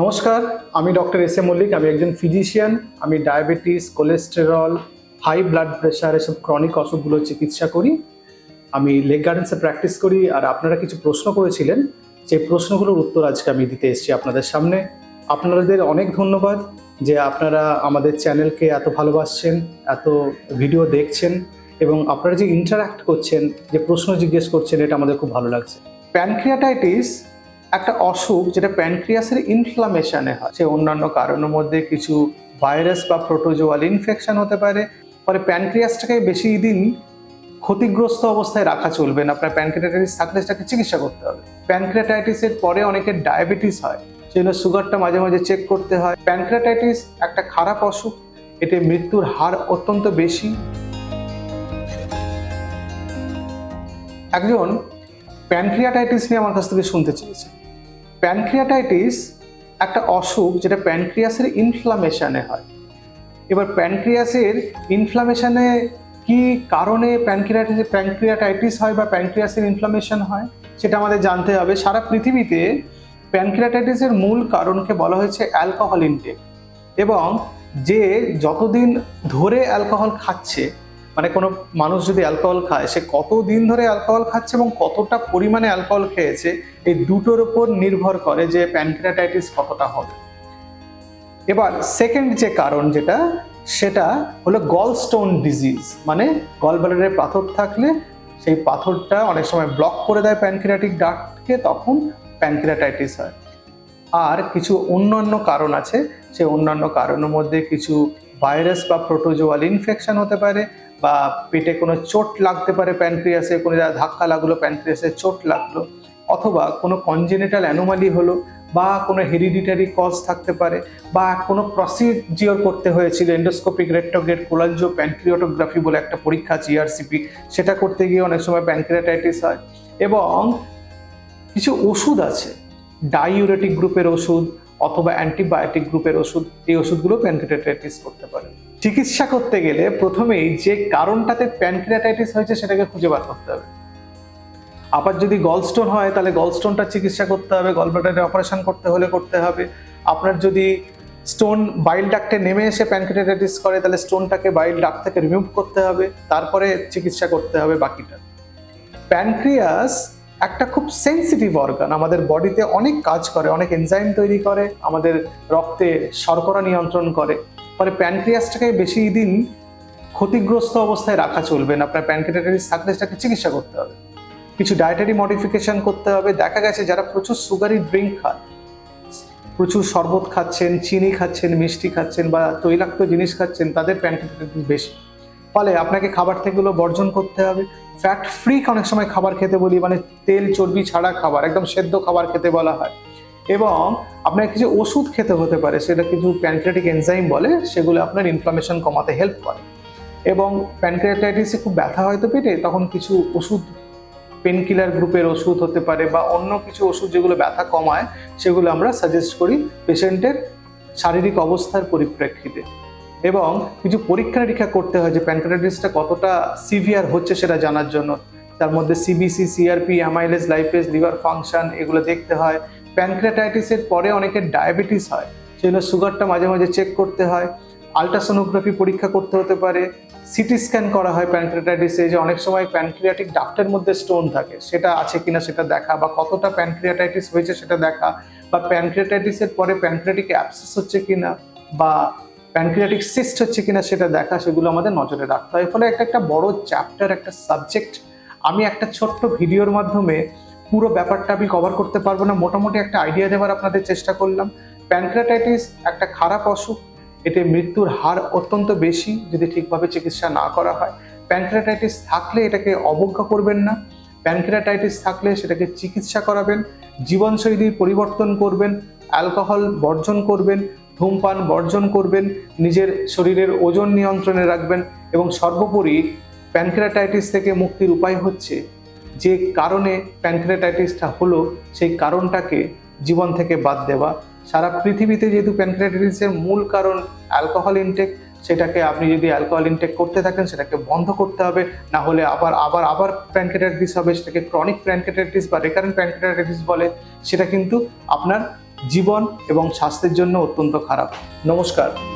নমস্কার, আমি doctor S A Mallick, আমি একজন ফিজিশিয়ান, আমি diabetes, cholesterol, high blood pressure এসব ক্রনিক অসুখগুলোর চিকিৎসা করি। আমি লেগ গার্ডেন্সে প্র্যাকটিস করি আর আপনারা কিছু প্রশ্ন করেছিলেন, সেই প্রশ্নগুলোর উত্তর আজকে আমি দিতে এসেছি আপনাদের সামনে। আপনাদের অনেক ধন্যবাদ যে আপনারা আমাদের চ্যানেলকে এত ভালোবাসছেন, এত ভিডিও দেখছেন এবং আপনারা যে ইন্টারাক্ট করছেন, যে প্রশ্ন জিজ্ঞেস করছেন, এটা আমাদের খুব ভালো লাগছে। প্যানক্রিয়াটাইটিস একটা অসুখ যেটা প্যানক্রিয়াসের ইনফ্লামেশনে হয়। সে অন্যান্য কারণের মধ্যে কিছু ভাইরাস বা প্রোটোজোয়াল ইনফেকশন হতে পারে। ফলে প্যানক্রিয়াসটাকে বেশি দিন ক্ষতিগ্রস্ত অবস্থায় রাখা চলবে না। আপনার প্যানক্রিয়াটাইটিস থাকলে সেটাকে চিকিৎসা করতে হবে। প্যানক্রিয়াটাইটিসের পরে অনেকের ডায়াবেটিস হয় সেজন্য সুগারটা মাঝে মাঝে চেক করতে হয়। প্যানক্রিয়াটাইটিস একটা খারাপ অসুখ, এতে মৃত্যুর হার অত্যন্ত বেশি। একজন প্যানক্রিয়াটাইটিস নিয়ে আমার কাছ থেকে শুনতে চেয়েছে। প্যানক্রিয়াটাইটিস একটা অসুখ যেটা প্যানক্রিয়াসের ইনফ্লামেশনে হয়। এবার প্যানক্রিয়াসের ইনফ্লামেশনে কি কারণে প্যানক্রিয়াটাইটিস প্যানক্রিয়াটাইটিস হয় বা প্যানক্রিয়াসের ইনফ্লামেশন হয়, সেটা আমাদের জানতে হবে। সারা পৃথিবীতে প্যানক্রিয়াটাইটিসের মূল কারণকে বলা হয়েছে অ্যালকোহল ইনটেক এবং যে যতদিন ধরে অ্যালকোহল খাচ্ছে মানে কোনো মানুষ যদি অ্যালকোহল খায়, সে কতদিন ধরে অ্যালকোহল খাচ্ছে এবং কতটা পরিমাণে অ্যালকোহল খেয়েছে, এই দুটোর উপর নির্ভর করে যে প্যানক্রিয়াটাইটিস কতটা হবে। এবার সেকেন্ড যে কারণ যেটা, সেটা হলো গল স্টোন ডিজিজ মানে গল ব্লাডারে পাথর থাকলে সেই পাথরটা অনেক সময় ব্লক করে দেয় প্যানক্রিয়াটিক ডাক্টকে তখন প্যানক্রিয়াটাইটিস হয়। আর কিছু অন্যান্য কারণ আছে, সেই অন্যান্য কারণের মধ্যে কিছু ভাইরাস বা প্রোটোজোয়াল ইনফেকশন হতে পারে বা পেটে কোনো চোট লাগতে পারে প্যানক্রিয়াসে কোনো ধাক্কা লাগল প্যানক্রিয়াসে চোট লাগল, অথবা কোনো কনজেনিটাল অ্যানোমালি হলো বা কোনো হেরিডিটারি কজ থাকতে পারে বা কোনো প্রসিজিওর করতে হয়েছিল এন্ডোস্কোপিক রেট্রোগেট কোলালজো প্যানক্রিওটোগ্রাফি বলে একটা পরীক্ষা আছে ইআরসিপি সেটা করতে গিয়ে অনেক সময় প্যানক্রিয়াটাইটিস হয়। এবং কিছু ওষুধ আছে ডাইউরেটিক গ্রুপের ওষুধ অথবা অ্যান্টিবায়োটিক গ্রুপের ওষুধ, এই ওষুধগুলো প্যানক্রিয়াটাইটিস করতে পারে। চিকিৎসা করতে গেলে প্রথমেই যে কারণটাতে প্যানক্রিয়াটাইটিস হয়েছে সেটাকে খুঁজে বার করতে হবে। আবার যদি গলস্টোন হয়, তাহলে গলস্টোনটা চিকিৎসা করতে হবে গলব্লাডারে অপারেশন করতে হলে করতে হবে। আপনার যদি স্টোন বাইল ডাক্টে নেমে এসে প্যানক্রিয়াটাইটিস করে, তাহলে স্টোনটাকে বাইল ডাক্ট থেকে রিমুভ করতে হবে, তারপরে চিকিৎসা করতে হবে বাকিটা। প্যানক্রিয়াস একটা খুব সেন্সিটিভ অর্গান আমাদের বডিতে অনেক কাজ করে, অনেক এনজাইম তৈরি করে, আমাদের রক্তে শর্করা নিয়ন্ত্রণ করে। ফলে প্যানক্রিয়াসটাকে বেশি দিন ক্ষতিগ্রস্ত অবস্থায় রাখা চলবে না। আপনার প্যানক্রিয়াটাইটিস থাকলে সেটাকে চিকিৎসা করতে হবে। কিছু ডায়েটারি মডিফিকেশন করতে হবে। দেখা গেছে যারা প্রচুর সুগারি ড্রিঙ্ক খান প্রচুর শরবত খাচ্ছেন, চিনি খাচ্ছেন, মিষ্টি খাচ্ছেন বা তৈলাক্ত জিনিস খাচ্ছেন, তাদের প্যানক্রিয়াটাইটিস বেশি। ফলে আপনাকে খাবার থেকেগুলো বর্জন করতে হবে। ফ্যাট ফ্রি অনেক সময় খাবার খেতে বলি মানে তেল চর্বি ছাড়া খাবার, একদম সেদ্ধ খাবার খেতে বলা হয়। এবং আপনাকে কিছু ওষুধ খেতে হতে পারে, সেটা কিছু প্যানক্রিয়াটিক এনজাইম বলে, সেগুলো আপনার ইনফ্লামেশন কমাতে হেল্প করে। এবং প্যানক্রিয়াটাইটিসে খুব ব্যথা হয়তো পেটে, তখন কিছু ওষুধ পেনকিলার গ্রুপের ওষুধ হতে পারে বা অন্য কিছু ওষুধ যেগুলো ব্যথা কমায়, সেগুলো আমরা সাজেস্ট করি পেশেন্টের শারীরিক অবস্থার পরিপ্রেক্ষিতে। এবং কিছু পরীক্ষা নিরীক্ষা করতে হয় যে প্যানক্রিয়াটাইটিসটা কতটা সিভিয়ার হচ্ছে সেটা জানার জন্য। তার মধ্যে CBC CRP amylase lipase liver function এগুলো দেখতে হয়। প্যানক্রিয়াটাইটিসের পরে অনেকের ডায়াবেটিস হয়, সেজন্য সুগারটা মাঝে মাঝে চেক করতে হয়। আলট্রাসোনোগ্রাফি পরীক্ষা করতে হতে পারে। সিটি স্ক্যান করা হয় প্যানক্রিয়াটাইটিসে যে অনেক সময় প্যানক্রিয়াটিক ডাক্টের মধ্যে স্টোন থাকে, সেটা আছে কিনা সেটা দেখা বা কতটা প্যানক্রিয়াটাইটিস হয়েছে সেটা দেখা বা প্যানক্রিয়াটাইটিসের পরে প্যানক্রিয়াটিক অ্যাপসেস হচ্ছে কিনা বা প্যানক্রিয়াটিক সিস্ট হচ্ছে কিনা সেটা দেখা, সেগুলো আমাদের নজরে রাখতে হয়। ফলে একটা একটা বড় চ্যাপ্টার একটা সাবজেক্ট আমি একটা ছোট্ট ভিডিওর মাধ্যমে পুরো ব্যাপারটা আমি কভার করতে পারব না। মোটামুটি একটা আইডিয়া দেওয়ার আপনাদের চেষ্টা করলাম। প্যানক্রিয়াটাইটিস একটা খারাপ অসুখ। এতে মৃত্যুর হার অত্যন্ত বেশি যদি ঠিকভাবে চিকিৎসা না করা হয়। প্যানক্রিয়াটাইটিস থাকলে এটাকে অবজ্ঞা করবেন না। প্যানক্রিয়াটাইটিস থাকলে সেটাকে চিকিৎসা করাবেন। জীবনশৈলীর পরিবর্তন করবেন। অ্যালকোহল বর্জন করবেন। ধূমপান বর্জন করবেন। নিজের শরীরের ওজন নিয়ন্ত্রণে রাখবেন। এবং সর্বোপরি প্যানক্রিয়াটাইটিস থেকে মুক্তির উপায় হচ্ছে যে কারণে প্যানক্রিয়াটাইটিসটা হলো, সেই কারণটাকে জীবন থেকে বাদ দেওয়া। সারা পৃথিবীতে যেহেতু প্যানক্রিয়াটাইটিসের মূল কারণ অ্যালকোহল ইনটেক, সেটাকে আপনি যদি অ্যালকোহল ইনটেক করতে থাকেন, সেটাকে বন্ধ করতে হবে, না হলে আবার আবার আবার প্যানক্রিয়াটাইটিস হবে, সেটাকে ক্রনিক প্যানক্রিয়াটাইটিস বা রেকারেন্ট প্যানক্রিয়াটাইটিস বলে। সেটা কিন্তু আপনার জীবন এবং স্বাস্থ্যের জন্য অত্যন্ত খারাপ। নমস্কার।